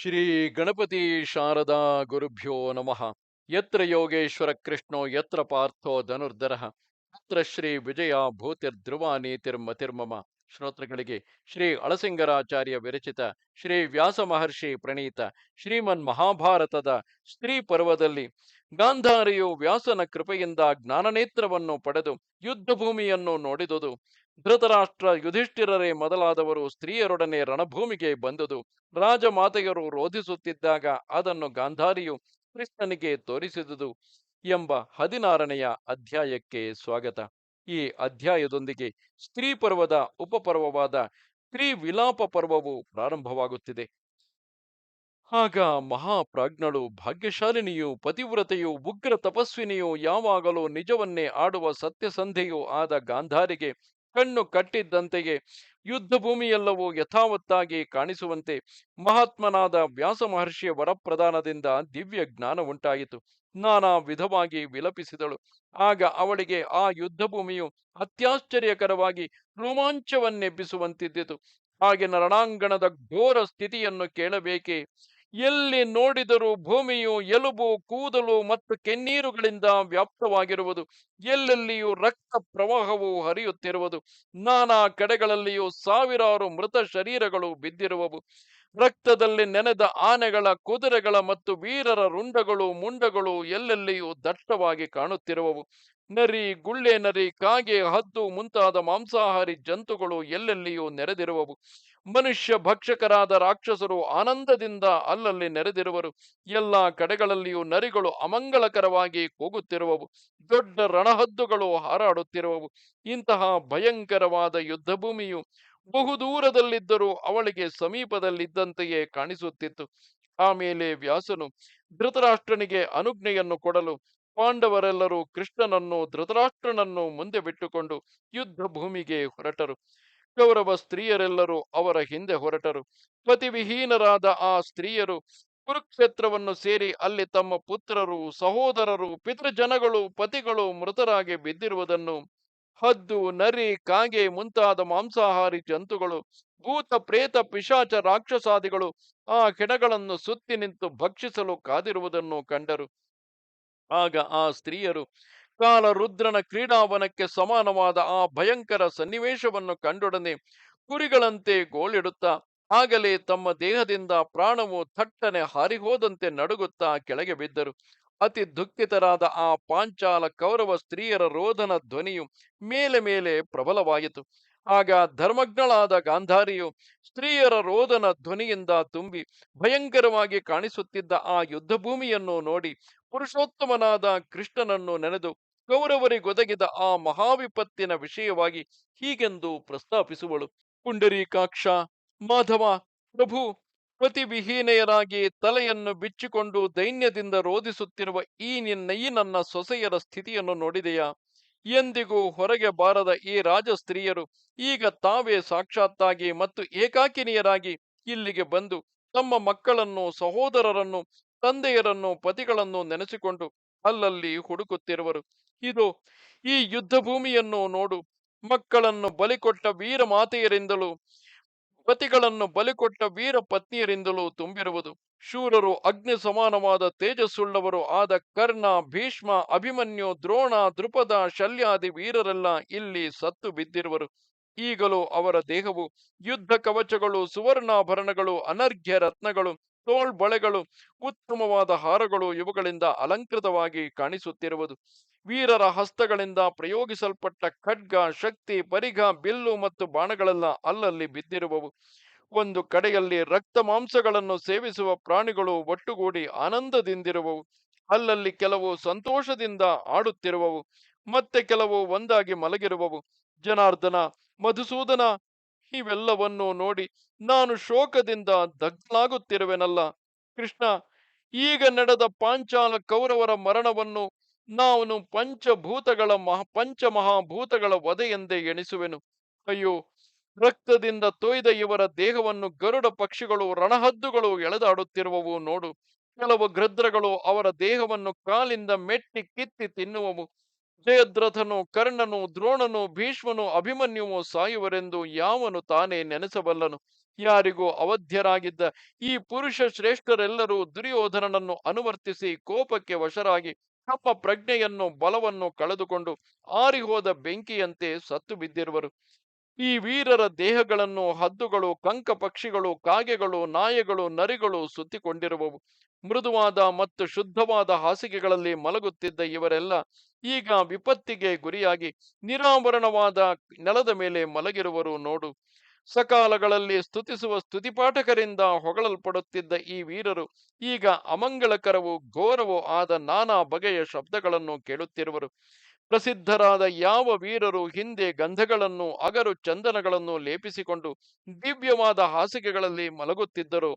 ಶ್ರೀ ಗಣಪತಿ ಶಾರದಾ ಗುರುಭ್ಯೋ ನಮಃ. ಯತ್ರ ಯೋಗೇಶ್ವರ ಕೃಷ್ಣೋ, ಯತ್ರ ಪಾರ್ಥೋ ಧನುರ್ಧರ. ಅತ್ರ ಶ್ರೀ ವಿಜಯ ಭೂತಿರ್ಧ್ರುವ ನೀತಿರ್ಮತಿರ್ಮಮ ಶ್ರೋತೃಗಳಿಗೆ ಶ್ರೀ ಅಳಸಿಂಗರಾಚಾರ್ಯ ವಿರಚಿತ ಶ್ರೀ ವ್ಯಾಸ ಮಹರ್ಷಿ ಪ್ರಣೀತ ಶ್ರೀಮನ್ ಮಹಾಭಾರತದ ಸ್ತ್ರೀ ಪರ್ವದಲ್ಲಿ ಗಾಂಧಾರಿಯು ವ್ಯಾಸನ ಕೃಪೆಯಿಂದ ಜ್ಞಾನನೇತ್ರವನ್ನು ಪಡೆದು ಯುದ್ಧ ಭೂಮಿಯನ್ನು ನೋಡಿದುದು. ಧೃತರಾಷ್ಟ್ರ ಯುಧಿಷ್ಠಿರರೇ ಮೊದಲಾದವರು ಸ್ತ್ರೀಯರೊಡನೆ ರಣಭೂಮಿಗೆ ಬಂದುದು. ರಾಜಮಾತೆಯರು ರೋಧಿಸುತ್ತಿದ್ದಾಗ ಅದನ್ನು ಗಾಂಧಾರಿಯು ಕೃಷ್ಣನಿಗೆ ತೋರಿಸಿದುದು ಎಂಬ ಹದಿನಾರನೆಯ ಅಧ್ಯಾಯಕ್ಕೆ ಸ್ವಾಗತ. ಈ ಅಧ್ಯಾಯದೊಂದಿಗೆ ಸ್ತ್ರೀ ಪರ್ವದ ಉಪಪರ್ವವಾದ ಸ್ತ್ರೀ ವಿಲಾಪ ಪರ್ವವು ಪ್ರಾರಂಭವಾಗುತ್ತಿದೆ. ಆಗ ಮಹಾಪ್ರಾಜ್ಞಳು ಭಾಗ್ಯಶಾಲಿನಿಯು, ಪತಿವ್ರತೆಯು, ಉಗ್ರ ತಪಸ್ವಿನಿಯು ಯಾವಾಗಲೂ ನಿಜವನ್ನೇ ಆಡುವ ಸತ್ಯಸಂಧೆಯೂ ಆದ ಗಾಂಧಾರಿಗೆ ಕಣ್ಣು ಕಟ್ಟಿದ್ದಂತೆಯೇ ಯುದ್ಧ ಭೂಮಿಯೆಲ್ಲವೂ ಯಥಾವತ್ತಾಗಿ ಕಾಣಿಸುವಂತೆ ಮಹಾತ್ಮನಾದ ವ್ಯಾಸ ಮಹರ್ಷಿಯ ವರಪ್ರದಾನದಿಂದ ದಿವ್ಯ ಜ್ಞಾನ ಉಂಟಾಯಿತು. ನಾನಾ ವಿಧವಾಗಿ ವಿಲಪಿಸಿದಳು. ಆಗ ಅವಳಿಗೆ ಆ ಯುದ್ಧ ಭೂಮಿಯು ಅತ್ಯಾಶ್ಚರ್ಯಕರವಾಗಿ ರೋಮಾಂಚವನ್ನೆಬ್ಬಿಸುವಂತಿದ್ದಿತು. ಹಾಗೆ ರಣಾಂಗಣದ ಘೋರ ಸ್ಥಿತಿಯನ್ನು ಕೇಳಬೇಕೆ ಎಲ್ಲಿ ನೋಡಿದರೂ ಭೂಮಿಯು ಎಲುಬು, ಕೂದಲು ಮತ್ತು ಕೆನ್ನೀರುಗಳಿಂದ ವ್ಯಾಪ್ತವಾಗಿರುವುದು. ಎಲ್ಲೆಲ್ಲಿಯೂ ರಕ್ತ ಪ್ರವಾಹವು ಹರಿಯುತ್ತಿರುವುದು. ನಾನಾ ಕಡೆಗಳಲ್ಲಿಯೂ ಸಾವಿರಾರು ಮೃತ ಶರೀರಗಳು ಬಿದ್ದಿರುವವು. ರಕ್ತದಲ್ಲಿ ನೆನೆದ ಆನೆಗಳ ಕುದುರೆಗಳ ಮತ್ತು ವೀರರ ರುಂಡಗಳು, ಮುಂಡಗಳು ಎಲ್ಲೆಲ್ಲಿಯೂ ದಟ್ಟವಾಗಿ ಕಾಣುತ್ತಿರುವವು. ನರಿ ಗುಳ್ಳೆ ನರಿ ಕಾಗೆ ಹದ್ದು ಮುಂತಾದ ಮಾಂಸಾಹಾರಿ ಜಂತುಗಳು ಎಲ್ಲೆಲ್ಲಿಯೂ ನೆರೆದಿರುವವು. ಮನುಷ್ಯ ಭಕ್ಷಕರಾದ ರಾಕ್ಷಸರು ಆನಂದದಿಂದ ಅಲ್ಲಲ್ಲಿ ನೆರೆದಿರುವರು. ಎಲ್ಲ ಕಡೆಗಳಲ್ಲಿಯೂ ನರಿಗಳು ಅಮಂಗಳಕರವಾಗಿ ಕೂಗುತ್ತಿರುವವು. ದೊಡ್ಡ ರಣಹದ್ದುಗಳು ಹಾರಾಡುತ್ತಿರುವವು. ಇಂತಹ ಭಯಂಕರವಾದ ಯುದ್ಧ ಭೂಮಿಯು ಬಹುದೂರದಲ್ಲಿದ್ದರೂ ಅವಳಿಗೆ ಸಮೀಪದಲ್ಲಿದ್ದಂತೆಯೇ ಕಾಣಿಸುತ್ತಿತ್ತು. ಆಮೇಲೆ ವ್ಯಾಸನು ಧೃತರಾಷ್ಟ್ರನಿಗೆ ಅನುಜ್ಞೆಯನ್ನು ಕೊಡಲು ಪಾಂಡವರೆಲ್ಲರೂ ಕೃಷ್ಣನನ್ನು ಧೃತರಾಷ್ಟ್ರನನ್ನು ಮುಂದೆ ಬಿಟ್ಟುಕೊಂಡು ಯುದ್ಧ ಭೂಮಿಗೆ ಹೊರಟರು. ಕೌರವ ಸ್ತ್ರೀಯರೆಲ್ಲರೂ ಅವರ ಹಿಂದೆ ಹೊರಟರು. ಪತಿವಿಹೀನರಾದ ಆ ಸ್ತ್ರೀಯರು ಕುರುಕ್ಷೇತ್ರವನ್ನು ಸೇರಿ ಅಲ್ಲಿ ತಮ್ಮ ಪುತ್ರರು, ಸಹೋದರರು, ಪಿತೃಜನಗಳು, ಪತಿಗಳು ಮೃತರಾಗಿ ಬಿದ್ದಿರುವುದನ್ನು ಹದ್ದು, ನರಿ, ಕಾಗೆ ಮುಂತಾದ ಮಾಂಸಾಹಾರಿ ಜಂತುಗಳು, ಭೂತ, ಪ್ರೇತ, ಪಿಶಾಚ, ರಾಕ್ಷಸಾದಿಗಳು ಆ ಕೆಣಗಳನ್ನು ಸುತ್ತಿ ನಿಂತು ಭಕ್ಷಿಸಲು ಕಾದಿರುವುದನ್ನು ಕಂಡರು. ಆಗ ಆ ಸ್ತ್ರೀಯರು ಕಾಲ ರುದ್ರನ ಕ್ರೀಡಾವನಕ್ಕೆ ಸಮಾನವಾದ ಆ ಭಯಂಕರ ಸನ್ನಿವೇಶವನ್ನು ಕಂಡೊಡನೆ ಕುರಿಗಳಂತೆ ಗೋಳಿಡುತ್ತಾ, ಆಗಲೇ ತಮ್ಮ ದೇಹದಿಂದ ಪ್ರಾಣವು ಥಟ್ಟನೆ ಹಾರಿಹೋದಂತೆ ನಡುಗುತ್ತಾ ಕೆಳಗೆ ಬಿದ್ದರು. ಅತಿ ದುಃಖಿತರಾದ ಆ ಪಾಂಚಾಲ ಕೌರವ ಸ್ತ್ರೀಯರ ರೋಧನ ಧ್ವನಿಯು ಮೇಲೆ ಮೇಲೆ ಪ್ರಬಲವಾಯಿತು. ಆಗ ಧರ್ಮಜ್ಞಳಾದ ಗಾಂಧಾರಿಯು ಸ್ತ್ರೀಯರ ರೋದನ ಧ್ವನಿಯಿಂದ ತುಂಬಿ ಭಯಂಕರವಾಗಿ ಕಾಣಿಸುತ್ತಿದ್ದ ಆ ಯುದ್ಧ ಭೂಮಿಯನ್ನು ನೋಡಿ ಪುರುಷೋತ್ತಮನಾದ ಕೃಷ್ಣನನ್ನು ನೆನೆದು ಕೌರವರಿಗೊದಗಿದ ಆ ಮಹಾವಿಪತ್ತಿನ ವಿಷಯವಾಗಿ ಹೀಗೆಂದು ಪ್ರಸ್ತಾಪಿಸುವಳು. ಪುಂಡರೀಕಾಕ್ಷ ಮಾಧವ, ಪ್ರಭು, ಪ್ರತಿವಿಹೀನೆಯರಾಗಿ ತಲೆಯನ್ನು ಬಿಚ್ಚಿಕೊಂಡು ದೈನ್ಯದಿಂದ ರೋಧಿಸುತ್ತಿರುವ ಈ ನಿನ್ನ ನನ್ನ ಸೊಸೆಯರ ಸ್ಥಿತಿಯನ್ನು ನೋಡಿದೆಯಾ? ಎಂದಿಗೂ ಹೊರಗೆ ಬಾರದ ಈ ರಾಜ ಸ್ತ್ರೀಯರು ಈಗ ತಾವೇ ಸಾಕ್ಷಾತ್ತಾಗಿ ಮತ್ತು ಏಕಾಕಿನಿಯರಾಗಿ ಇಲ್ಲಿಗೆ ಬಂದು ತಮ್ಮ ಮಕ್ಕಳನ್ನು, ಸಹೋದರರನ್ನು, ತಂದೆಯರನ್ನು, ಪತಿಗಳನ್ನು ನೆನೆಸಿಕೊಂಡು ಅಲ್ಲಲ್ಲಿ ಹುಡುಕುತ್ತಿರುವರು. ಇದು ಈ ಯುದ್ಧ ಭೂಮಿಯನ್ನು ನೋಡು. ಮಕ್ಕಳನ್ನು ಬಲಿಕೊಟ್ಟ ವೀರ ಮಾತೆಯರಿಂದಲೂ, ಪತಿಗಳನ್ನು ಬಲಿಕೊಟ್ಟ ವೀರ ಪತ್ನಿಯರಿಂದಲೂ ತುಂಬಿರುವುದು. ಶೂರರು ಅಗ್ನಿ ಸಮಾನವಾದ ತೇಜಸ್ಸುಳ್ಳವರು ಆದ ಕರ್ಣ, ಭೀಷ್ಮ, ಅಭಿಮನ್ಯು, ದ್ರೋಣ ದೃಪದ ಶಲ್ಯಾದಿ ವೀರರೆಲ್ಲ ಇಲ್ಲಿ ಸತ್ತು ಬಿದ್ದಿರುವರು. ಈಗಲೂ ಅವರ ದೇಹವು ಯುದ್ಧ ಕವಚಗಳು, ಸುವರ್ಣಾಭರಣಗಳು, ಅನರ್ಘ್ಯ ರತ್ನಗಳು ತೋಳ್ಬಳೆಗಳು ಉತ್ತಮವಾದ ಹಾರಗಳು ಇವುಗಳಿಂದ ಅಲಂಕೃತವಾಗಿ ಕಾಣಿಸುತ್ತಿರುವುದು. ವೀರರ ಹಸ್ತಗಳಿಂದ ಪ್ರಯೋಗಿಸಲ್ಪಟ್ಟ ಖಡ್ಗ, ಶಕ್ತಿ, ಪರಿಘ, ಬಿಲ್ಲು ಮತ್ತು ಬಾಣಗಳೆಲ್ಲ ಅಲ್ಲಲ್ಲಿ ಬಿದ್ದಿರುವವು. ಒಂದು ಕಡೆಯಲ್ಲಿ ರಕ್ತ ಮಾಂಸಗಳನ್ನು ಸೇವಿಸುವ ಪ್ರಾಣಿಗಳು ಒಟ್ಟುಗೂಡಿ ಆನಂದದಿಂದಿರುವವು. ಅಲ್ಲಲ್ಲಿ ಕೆಲವು ಸಂತೋಷದಿಂದ ಆಡುತ್ತಿರುವವು. ಮತ್ತೆ ಕೆಲವು ಒಂದಾಗಿ ಮಲಗಿರುವವು. ಜನಾರ್ದನ, ಮಧುಸೂದನ ಇವೆಲ್ಲವನ್ನು ನೋಡಿ ನಾನು ಶೋಕದಿಂದ ದಗ್ಲಾಗುತ್ತಿರುವೆನಲ್ಲ. ಕೃಷ್ಣ, ಈಗ ನಡೆದ ಪಾಂಚಾಲ ಕೌರವರ ಮರಣವನ್ನು ನಾನು ಪಂಚಭೂತಗಳ ಮಹಾ, ಪಂಚಮಹಾಭೂತಗಳ ವಧೆಯೆಂದೇ ಎಣಿಸುವೆನು. ಅಯ್ಯೋ, ರಕ್ತದಿಂದ ತೊಯ್ದ ಇವರ ದೇಹವನ್ನು ಗರುಡ ಪಕ್ಷಿಗಳು, ರಣಹದ್ದುಗಳು ಎಳೆದಾಡುತ್ತಿರುವವು ನೋಡು. ಕೆಲವು ಗೃದ್ರಗಳು ಅವರ ದೇಹವನ್ನು ಕಾಲಿಂದ ಮೆಟ್ಟಿ ಕಿತ್ತಿ ತಿನ್ನುವವು. ಜಯದ್ರಥನು, ಕರ್ಣನು, ದ್ರೋಣನು, ಭೀಷ್ಮನು, ಅಭಿಮನ್ಯುವು ಸಾಯುವರೆಂದು ಯಾವನು ತಾನೇ ನೆನೆಸಬಲ್ಲನು. ಯಾರಿಗೂ ಅವಧ್ಯರಾಗಿದ್ದ ಈ ಪುರುಷ ಶ್ರೇಷ್ಠರೆಲ್ಲರೂ ದುರ್ಯೋಧನನನ್ನು ಅನುವರ್ತಿಸಿ ಕೋಪಕ್ಕೆ ವಶರಾಗಿ ತಮ್ಮ ಪ್ರಜ್ಞೆಯನ್ನು, ಬಲವನ್ನು ಕಳೆದುಕೊಂಡು ಆರಿಹೋದ ಬೆಂಕಿಯಂತೆ ಸತ್ತು ಬಿದ್ದಿರುವರು. ಈ ವೀರರ ದೇಹಗಳನ್ನು ಹದ್ದುಗಳು ಕಂಕ ಪಕ್ಷಿಗಳು ಕಾಗೆಗಳು, ನಾಯಿಗಳು, ನರಿಗಳು ಸುತ್ತಿಕೊಂಡಿರುವವು. ಮೃದುವಾದ ಮತ್ತು ಶುದ್ಧವಾದ ಹಾಸಿಗೆಗಳಲ್ಲಿ ಮಲಗುತ್ತಿದ್ದ ಇವರೆಲ್ಲ ಈಗ ವಿಪತ್ತಿಗೆ ಗುರಿಯಾಗಿ ನಿರಾವರಣವಾದ ನೆಲದ ಮೇಲೆ ಮಲಗಿರುವರು ನೋಡು. ಸಕಾಲಗಳಲ್ಲಿ ಸ್ತುತಿಸುವ ಸ್ತುತಿಪಾಠಕರಿಂದ ಹೊಗಳಲ್ಪಡುತ್ತಿದ್ದ ಈ ವೀರರು ಈಗ ಅಮಂಗಳಕರವೂ ಘೋರವೂ ಆದ ನಾನಾ ಬಗೆಯ ಶಬ್ದಗಳನ್ನು ಕೇಳುತ್ತಿರುವರು. ಪ್ರಸಿದ್ಧರಾದ ಯಾವ ವೀರರು ಹಿಂದೆ ಗಂಧಗಳನ್ನು, ಅಗರು ಚಂದನಗಳನ್ನು ಲೇಪಿಸಿಕೊಂಡು ದಿವ್ಯವಾದ ಹಾಸಿಗೆಗಳಲ್ಲಿ ಮಲಗುತ್ತಿದ್ದರು.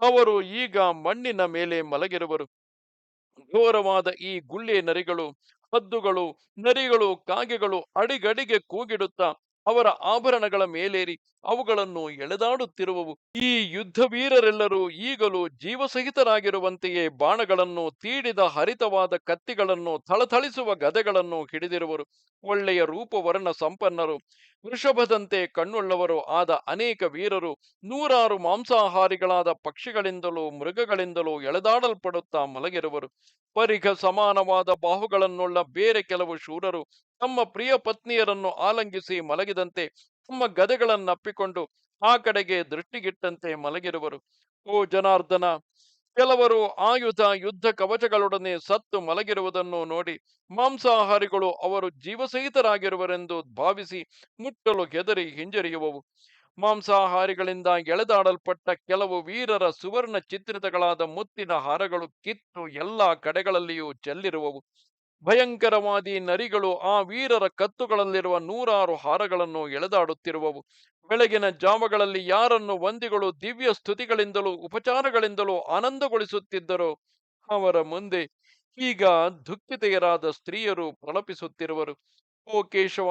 ಅವರು ಈಗ ಮಣ್ಣಿನ ಮೇಲೆ ಮಲಗಿರುವರು. ಘೋರವಾದ ಈ ಗುಳ್ಳೆ ನರಿಗಳು, ಹದ್ದುಗಳು, ನರಿಗಳು, ಕಾಗೆಗಳು ಅಡಿಗಡಿಗೆ ಕೂಗಿಡುತ್ತಾ ಅವರ ಆಭರಣಗಳ ಮೇಲೇರಿ ಅವುಗಳನ್ನು ಎಳೆದಾಡುತ್ತಿರುವವು. ಈ ಯುದ್ಧ ವೀರರೆಲ್ಲರೂ ಈಗಲೂ ಜೀವಸಹಿತರಾಗಿರುವಂತೆಯೇ ಬಾಣಗಳನ್ನು ತೀಡಿದ ಹರಿತವಾದ ಕತ್ತಿಗಳನ್ನು ಥಳಥಳಿಸುವ ಗದೆಗಳನ್ನು ಹಿಡಿದಿರುವರು. ಒಳ್ಳೆಯ ರೂಪವರ್ಣ ಸಂಪನ್ನರು ವೃಷಭದಂತೆ ಕಣ್ಣುಳ್ಳವರು ಆದ ಅನೇಕ ವೀರರು ನೂರಾರು ಮಾಂಸಾಹಾರಿಗಳಾದ ಪಕ್ಷಿಗಳಿಂದಲೂ ಮೃಗಗಳಿಂದಲೂ ಎಳೆದಾಡಲ್ಪಡುತ್ತಾ ಮಲಗಿರುವರು. ಪರಿಘ ಸಮಾನವಾದ ಬಾಹುಗಳನ್ನುಳ್ಳ ಬೇರೆ ಕೆಲವು ಶೂರರು ತಮ್ಮ ಪ್ರಿಯ ಪತ್ನಿಯರನ್ನು ಆಲಂಗಿಸಿ ಮಲಗಿದಂತೆ ತಮ್ಮ ಗದೆಗಳನ್ನಪ್ಪಿಕೊಂಡು ಆ ಕಡೆಗೆ ದೃಷ್ಟಿಗಿಟ್ಟಂತೆ ಮಲಗಿರುವರು. ಓ ಜನಾರ್ದನ ಕೆಲವರು ಆಯುಧ ಯುದ್ಧ ಕವಚಗಳೊಡನೆ ಸತ್ತು ಮಲಗಿರುವುದನ್ನು ನೋಡಿ ಮಾಂಸಾಹಾರಿಗಳು ಅವರು ಜೀವಸಹಿತರಾಗಿರುವರೆಂದು ಭಾವಿಸಿ ಮುಟ್ಟಲು ಗೆದರಿ ಹಿಂಜರಿಯುವವು. ಮಾಂಸಾಹಾರಿಗಳಿಂದ ಎಳೆದಾಡಲ್ಪಟ್ಟ ಕೆಲವು ವೀರರ ಸುವರ್ಣ ಚಿತ್ರಿತಗಳಾದ ಮುತ್ತಿನ ಹಾರಗಳು ಕಿತ್ತು ಎಲ್ಲಾ ಕಡೆಗಳಲ್ಲಿಯೂ ಚೆಲ್ಲಿರುವವು. ಭಯಂಕರವಾದಿ ನರಿಗಳು ಆ ವೀರರ ಕತ್ತುಗಳಲ್ಲಿರುವ ನೂರಾರು ಹಾರಗಳನ್ನು ಎಳೆದಾಡುತ್ತಿರುವವು. ಬೆಳಗಿನ ಜಾವಗಳಲ್ಲಿ ಯಾರನ್ನು ವಂದಿಗಳು ದಿವ್ಯ ಸ್ತುತಿಗಳಿಂದಲೂ, ಉಪಚಾರಗಳಿಂದಲೂ ಆನಂದಗೊಳಿಸುತ್ತಿದ್ದರೋ, ಅವರ ಮುಂದೆ ಈಗ ದುಃಖಿತೆಯರಾದ ಸ್ತ್ರೀಯರು ಪ್ರಲಪಿಸುತ್ತಿರುವರು. ಓ ಕೇಶವ,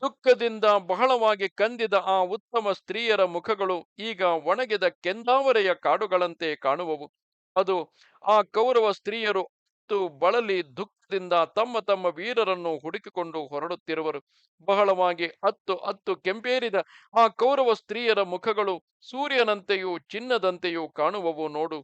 ದುಃಖದಿಂದ ಬಹಳವಾಗಿ ಕಂದಿದ ಆ ಉತ್ತಮ ಸ್ತ್ರೀಯರ ಮುಖಗಳು ಈಗ ಒಣಗಿದ ಕೆಂದಾವರೆಯ ಕಾಡುಗಳಂತೆ ಕಾಣುವವು. ಅದು ಆ ಕೌರವ ಸ್ತ್ರೀಯರು ಅತ್ತು ಬಳಲಿ ದುಃಖದಿಂದ ತಮ್ಮ ತಮ್ಮ ವೀರರನ್ನು ಹುಡುಕಿಕೊಂಡು ಹೊರಡುತ್ತಿರುವರು. ಬಹಳವಾಗಿ ಹತ್ತು ಹತ್ತು ಕೆಂಪೇರಿದ ಆ ಕೌರವ ಸ್ತ್ರೀಯರ ಮುಖಗಳು ಸೂರ್ಯನಂತೆಯೂ ಚಿನ್ನದಂತೆಯೂ ಕಾಣುವವು ನೋಡು.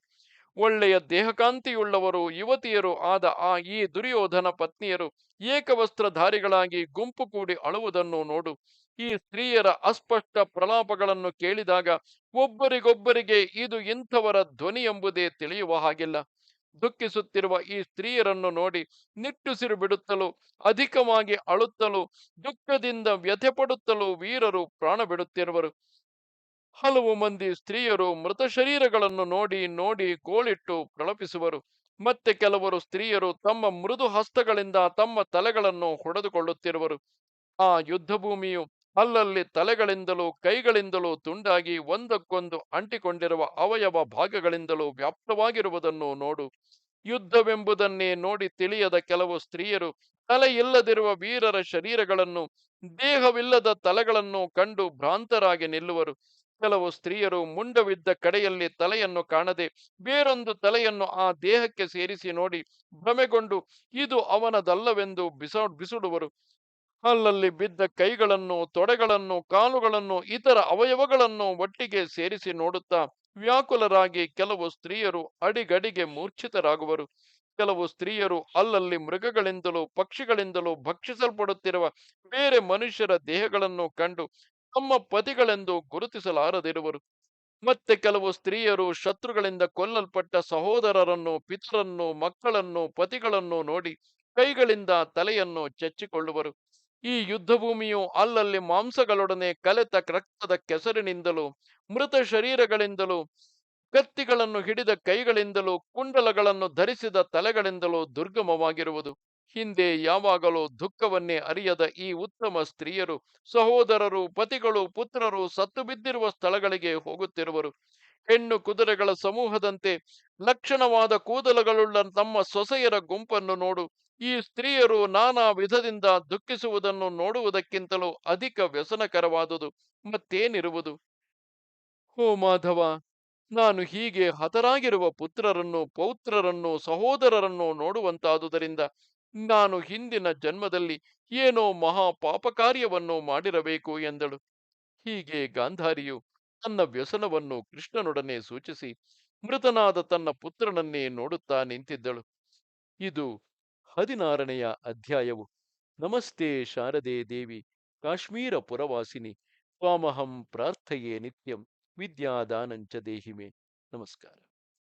ಒಳ್ಳೆಯ ದೇಹಕಾಂತಿಯುಳ್ಳವರು ಯುವತಿಯರು ಆದ ಆ ಈ ದುರ್ಯೋಧನ ಪತ್ನಿಯರು ಏಕವಸ್ತ್ರಧಾರಿಗಳಾಗಿ ಗುಂಪು ಕೂಡಿ ಅಳುವುದನ್ನು ನೋಡು. ಈ ಸ್ತ್ರೀಯರ ಅಸ್ಪಷ್ಟ ಪ್ರಲಾಪಗಳನ್ನು ಕೇಳಿದಾಗ ಒಬ್ಬರಿಗೊಬ್ಬರಿಗೆ ಇದು ಇಂಥವರ ಧ್ವನಿ ಎಂಬುದೇ ತಿಳಿಯುವ ಹಾಗಿಲ್ಲ. ದುಃಖಿಸುತ್ತಿರುವ ಈ ಸ್ತ್ರೀಯರನ್ನು ನೋಡಿ ನಿಟ್ಟುಸಿರು ಬಿಡುತ್ತಲೂ, ಅಧಿಕವಾಗಿ ಅಳುತ್ತಲೂ, ದುಃಖದಿಂದ ವ್ಯಥೆಪಡುತ್ತಲೂ ವೀರರು ಪ್ರಾಣ ಬಿಡುತ್ತಿರುವರು. ಹಲವು ಮಂದಿ ಸ್ತ್ರೀಯರು ಮೃತ ಶರೀರಗಳನ್ನು ನೋಡಿ ನೋಡಿ ಗೋಳಿಟ್ಟು ಪ್ರಳಪಿಸುವರು ಮತ್ತೆ ಕೆಲವರು ಸ್ತ್ರೀಯರು ತಮ್ಮ ಮೃದು ಹಸ್ತಗಳಿಂದ ತಮ್ಮ ತಲೆಗಳನ್ನು ಹೊಡೆದುಕೊಳ್ಳುತ್ತಿರುವರು. ಆ ಯುದ್ಧ ಭೂಮಿಯು ಅಲ್ಲಲ್ಲಿ ತಲೆಗಳಿಂದಲೂ ಕೈಗಳಿಂದಲೂ ತುಂಡಾಗಿ ಒಂದಕ್ಕೊಂದು ಅಂಟಿಕೊಂಡಿರುವ ಅವಯವ ಭಾಗಗಳಿಂದಲೂ ವ್ಯಾಪ್ತವಾಗಿರುವುದನ್ನು ನೋಡು. ಯುದ್ಧವೆಂಬುದನ್ನೇ ನೋಡಿ ತಿಳಿಯದ ಕೆಲವು ಸ್ತ್ರೀಯರು ತಲೆ ಇಲ್ಲದಿರುವ ವೀರರ ಶರೀರಗಳನ್ನು, ದೇಹವಿಲ್ಲದ ತಲೆಗಳನ್ನು ಕಂಡು ಭ್ರಾಂತರಾಗಿ ನಿಲ್ಲುವರು. ಕೆಲವು ಸ್ತ್ರೀಯರು ಮುಂಡವಿದ್ದ ಕಡೆಯಲ್ಲಿ ತಲೆಯನ್ನು ಕಾಣದೆ ಬೇರೊಂದು ತಲೆಯನ್ನು ಆ ದೇಹಕ್ಕೆ ಸೇರಿಸಿ ನೋಡಿ ಭ್ರಮೆಗೊಂಡು ಇದು ಅವನದಲ್ಲವೆಂದು ಬಿಸ, ಬಿಸುಡುವರು. ಅಲ್ಲಲ್ಲಿ ಬಿದ್ದ ಕೈಗಳನ್ನು, ತೊಡೆಗಳನ್ನು, ಕಾಲುಗಳನ್ನು, ಇತರ ಅವಯವಗಳನ್ನು ಒಟ್ಟಿಗೆ ಸೇರಿಸಿ ನೋಡುತ್ತಾ ವ್ಯಾಕುಲರಾಗಿ ಕೆಲವು ಸ್ತ್ರೀಯರು ಅಡಿಗಡಿಗೆ ಮೂರ್ಛಿತರಾಗುವರು. ಕೆಲವು ಸ್ತ್ರೀಯರು ಅಲ್ಲಲ್ಲಿ ಮೃಗಗಳಿಂದಲೂ, ಪಕ್ಷಿಗಳಿಂದಲೂ ಭಕ್ಷಿಸಲ್ಪಡುತ್ತಿರುವ ಬೇರೆ ಮನುಷ್ಯರ ದೇಹಗಳನ್ನು ಕಂಡು ತಮ್ಮ ಪತಿಗಳೆಂದು ಗುರುತಿಸಲಾರದಿರುವರು. ಮತ್ತೆ ಕೆಲವು ಸ್ತ್ರೀಯರು ಶತ್ರುಗಳಿಂದ ಕೊಲ್ಲಲ್ಪಟ್ಟ ಸಹೋದರರನ್ನು, ಪಿತರನ್ನು, ಮಕ್ಕಳನ್ನು, ಪತಿಗಳನ್ನು ನೋಡಿ ಕೈಗಳಿಂದ ತಲೆಯನ್ನು ಚೆಚ್ಚಿಕೊಳ್ಳುವರು. ಈ ಯುದ್ಧ ಭೂಮಿಯು ಅಲ್ಲಲ್ಲಿ ಮಾಂಸಗಳೊಡನೆ ಕಲೆತ ರಕ್ತದ ಕೆಸರಿನಿಂದಲೂ, ಮೃತ ಶರೀರಗಳಿಂದಲೂ, ಕತ್ತಿಗಳನ್ನು ಹಿಡಿದ ಕೈಗಳಿಂದಲೂ, ಕುಂಡಲಗಳನ್ನು ಧರಿಸಿದ ತಲೆಗಳಿಂದಲೂ ದುರ್ಗಮವಾಗಿರುವುದು. ಹಿಂದೆ ಯಾವಾಗಲೂ ದುಃಖವನ್ನೇ ಅರಿಯದ ಈ ಉತ್ತಮ ಸ್ತ್ರೀಯರು, ಸಹೋದರರು, ಪತಿಗಳು, ಪುತ್ರರು ಸತ್ತು ಬಿದ್ದಿರುವ ಸ್ಥಳಗಳಿಗೆ ಹೋಗುತ್ತಿರುವರು. ಹೆಣ್ಣು ಕುದುರೆಗಳ ಸಮೂಹದಂತೆ ಲಕ್ಷಣವಾದ ಕೂದಲುಗಳುಳ್ಳ ತಮ್ಮ ಸೊಸೆಯರ ಗುಂಪನ್ನು ನೋಡು. ಈ ಸ್ತ್ರೀಯರು ನಾನಾ ವಿಧದಿಂದ ದುಃಖಿಸುವುದನ್ನು ನೋಡುವುದಕ್ಕಿಂತಲೂ ಅಧಿಕ ವ್ಯಸನಕರವಾದುದು. ಮತ್ತೇನಿರುವುದು? ಓ ಮಾಧವ, ನಾನು ಹೀಗೆ ಹತರಾಗಿರುವ ಪುತ್ರರನ್ನು, ಪೌತ್ರರನ್ನು, ಸಹೋದರರನ್ನು ನೋಡುವಂತಾದುದರಿಂದ ನಾನು ಹಿಂದಿನ ಜನ್ಮದಲ್ಲಿ ಏನೋ ಮಹಾ ಪಾಪ ಕಾರ್ಯವನ್ನು ಮಾಡಿರಬೇಕು ಎಂದಳು. ಹೀಗೆ ಗಾಂಧಾರಿಯು ತನ್ನ ವ್ಯಸನವನ್ನು ಕೃಷ್ಣನೊಡನೆ ಸೂಚಿಸಿ, ಮೃತನಾದ ತನ್ನ ಪುತ್ರನನ್ನೇ ನೋಡುತ್ತಾ ನಿಂತಿದ್ದಳು. ಇದು ಹದಿನಾರನೆಯ ಅಧ್ಯಾಯವು. ನಮಸ್ತೆ ಶಾರದೆ ದೇವಿ, ಕಾಶ್ಮೀರ ಪುರವಾಸಿನಿ, ತ್ವಾಮಹಂ ಪ್ರಾರ್ಥೆಯೇ ನಿತ್ಯಂ ವಿದ್ಯಾದಾನಂಚ ದೇಹಿಮೆ. ನಮಸ್ಕಾರ.